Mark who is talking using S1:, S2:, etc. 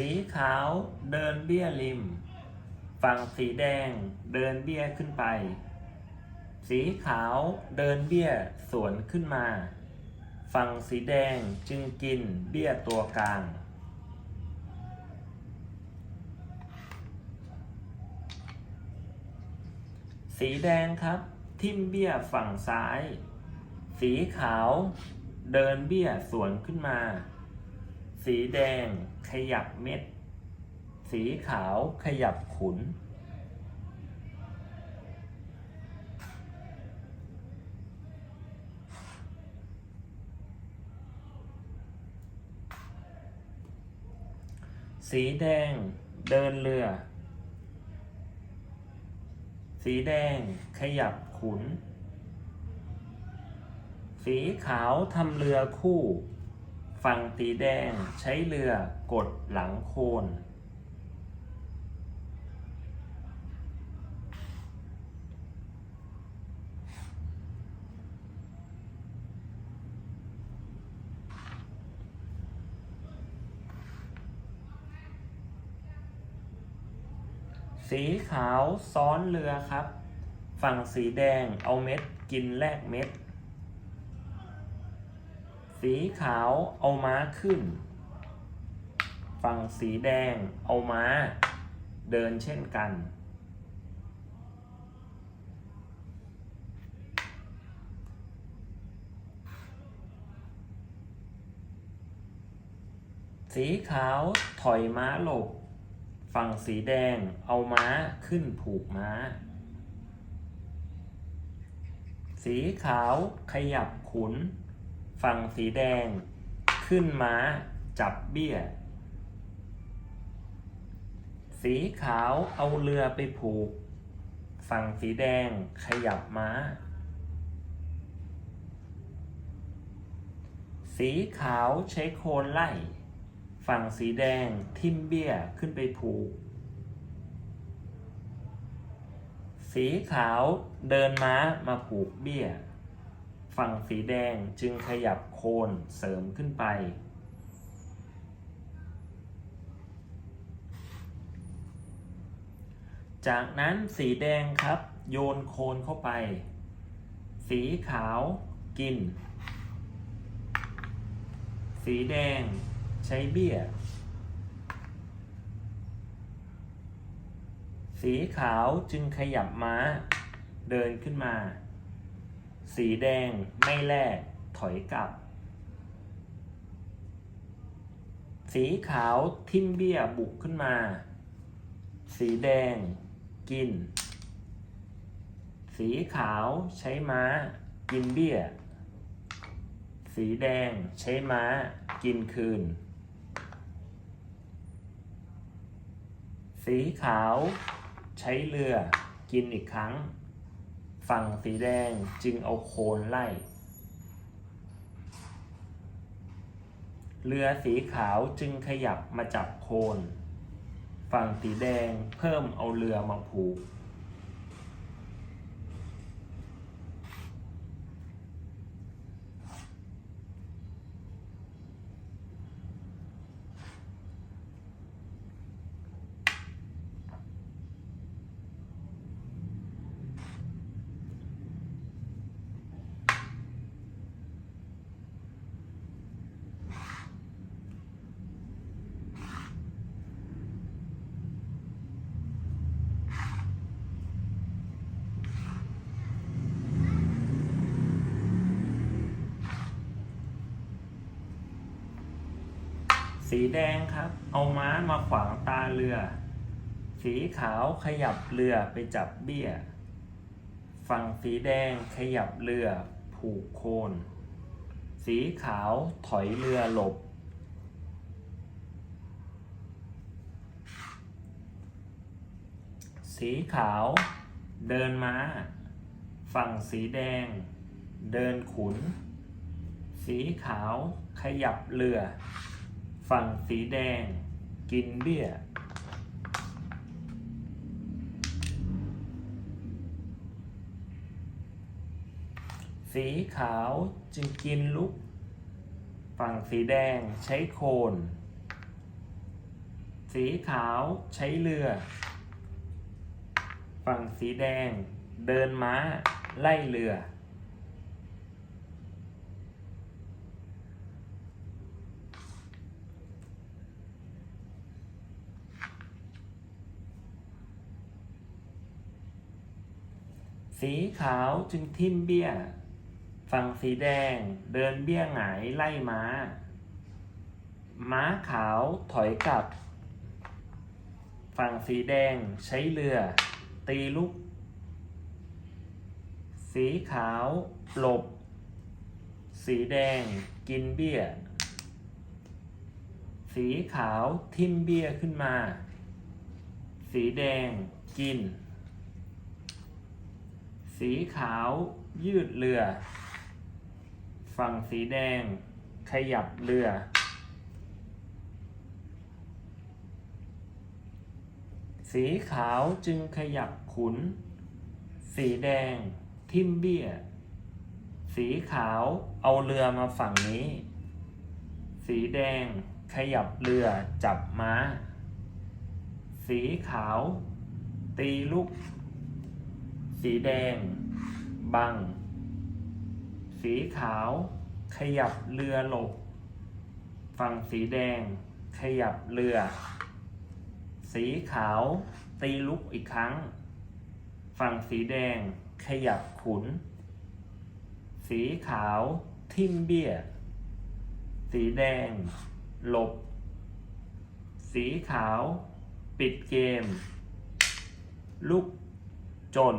S1: สีขาวเดินเบี้ยริม ฝั่งสีแดงเดินเบี้ยขึ้นไป สีขาวเดินเบี้ยสวนขึ้นมา ฝั่งสีแดงจึงกินเบี้ยตัวกลางสีแดงครับ ทิ่มเบี้ยฝั่งซ้าย สีขาว เดินเบี้ยสวนขึ้นมา สีแดงขยับเม็ด สีขาวขยับขุน สีแดงเดินเรือ สีแดงขยับขุน สีขาวทำเรือคู่ ฝั่งสีแดงใช้เรือกดหลังโคน สีขาวซ้อนเรือครับ ฝั่งสีแดงเอาเม็ดกินแลกเม็ด สีขาวเอาม้าขึ้น ฝั่งสีแดงเอาม้า เดินเช่นกัน สีขาวถอยม้าหลบ ฝั่งสีแดงเอาม้าขึ้นผูกม้า สีขาวขยับขุน ฝั่งสีแดง ขึ้นม้า จับเบี้ย สีขาวเอาเรือไปผูก ฝั่งสีแดงขยับม้า สีขาวใช้โคนไล่ ฝั่งสีแดงทิ่มเบี้ยขึ้นไปผูก สีขาวเดินม้ามาผูกเบี้ย ฝั่งสีแดงจึงขยับโคนเสริมขึ้นไป จากนั้นสีแดงครับโยนโคนเข้าไป สีขาวกิน สีแดงใช้เบี้ย สีขาวจึงขยับม้าเดินขึ้นมา สีแดงไม่แลกถอยกลับ สีขาวทิ่มเบี้ยบุกขึ้นมา สีแดงกิน สีขาวใช้ม้า กินเบี้ย สีแดงใช้ม้า กินคืน สีขาวใช้เรือ กินอีกครั้ง ฝั่งสีแดงจึงเอาโคนไล่ เรือสีขาวจึงขยับมาจับโคน ฝั่งสีแดงเพิ่มเอาเรือมาผูก สีแดงครับ เอาม้ามาขวางตาเรือ สีขาวขยับเรือไปจับเบี้ย ฝั่งสีแดงขยับเรือผูกโคน สีขาวถอยเรือหลบ สีขาวเดินม้า ฝั่งสีแดง เดินขุน สีขาวขยับเรือ ฝั่งสีแดง กินเบี้ย สีขาวจึงกินลุก ฝั่งสีแดงใช้โคน สีขาวใช้เรือ ฝั่งสีแดงเดินม้าไล่เรือ สีขาวจึงทิ่มเบี้ย ฝั่งสีแดงเดินเบี้ยหงายไล่ม้า ม้าขาวถอยกลับ ฝั่งสีแดงใช้เรือ ตีลุกสีขาวหลบ สีแดงกินเบี้ย สีขาวทิ่มเบี้ยขึ้นมา สีแดงกิน สีขาวยืดเรือ ฝั่งสีแดงขยับเรือ สีขาวจึงขยับขุน สีแดงทิมเบี้ย สีขาวเอาเรือมาฝั่งนี้ สีแดงขยับเรือจับม้า สีขาว ตีลูก สีแดง บัง สีขาว ขยับเรือหลบ ฝั่งสีแดง ขยับเรือ สีขาว ตีลุกอีกครั้ง ฝั่งสีแดง ขยับขุน สีขาว ทิ่มเบี้ย สีแดง หลบ สีขาว ปิดเกม ลุกจน